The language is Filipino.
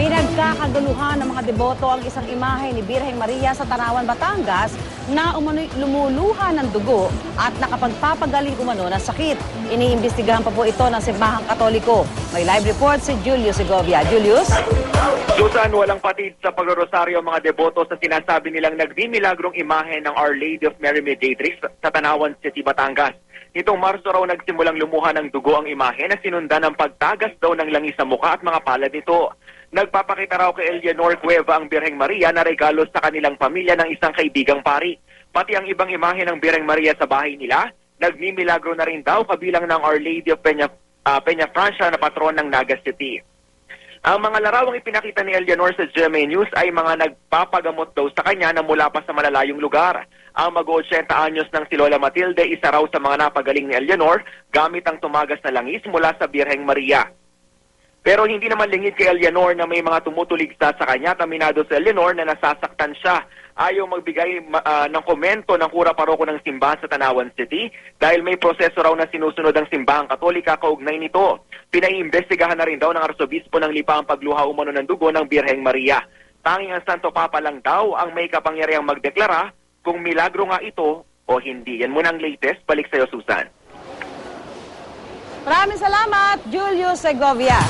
Pinagkakaguluhan ng mga deboto ang isang imahe ni Birheng Maria sa Tanawan, Batangas na umano'y lumuluha ng dugo at nakapagpapagaling umano ng sakit. Iniimbestigahan pa po ito ng Simbahang Katoliko. May live report si Julius Segovia. Julius? Susan, walang patid sa pagrorosaryo ang mga deboto sa sinasabi nilang nagmimilagrong imahe ng Our Lady of Mary Mediatrix sa Tanawan City, Batangas. Nitong Marso raw nagsimulang lumuha ng dugo ang imahe na sinundan ng pagtagas daw ng langis sa muka at mga palad nito. Nagpapakita raw kay Eleanor Cueva ang Birheng Maria na regalo sa kanilang pamilya ng isang kaibigang pari. Pati ang ibang imahe ng Birheng Maria sa bahay nila, nagmimilagro na rin daw kabilang ng Our Lady of Peña, ah, Peña Francia na patron ng Naga City. Ang mga larawang ipinakita ni Eleanor sa GMA News ay mga nagpapagamot daw sa kanya na mula pa sa malalayong lugar. Ang mag-80 anyos ng si Lola Matilde, isa raw sa mga napagaling ni Eleanor gamit ang tumagas na langis mula sa Birheng Maria. Pero hindi naman lingid kay Eleanor na may mga tumutuligsa sa kanya. Taminado si Eleanor na nasasaktan siya. Ayaw magbigay ma- ah, ng komento ng kura paroko ng simbahan sa Tanawan City dahil may proseso raw na sinusunod ang simbahang katolika kaugnay nito. Pinaiimbestigahan na rin daw ng arsobispo ng lipa ang pagluha umano ng dugo ng Birheng Maria. Tanging ang Santo Papa lang daw ang may kapangyarihang magdeklara kung milagro nga ito o hindi. Yan muna ang latest. Balik sa'yo, Susan. Maraming salamat, Julius Segovia.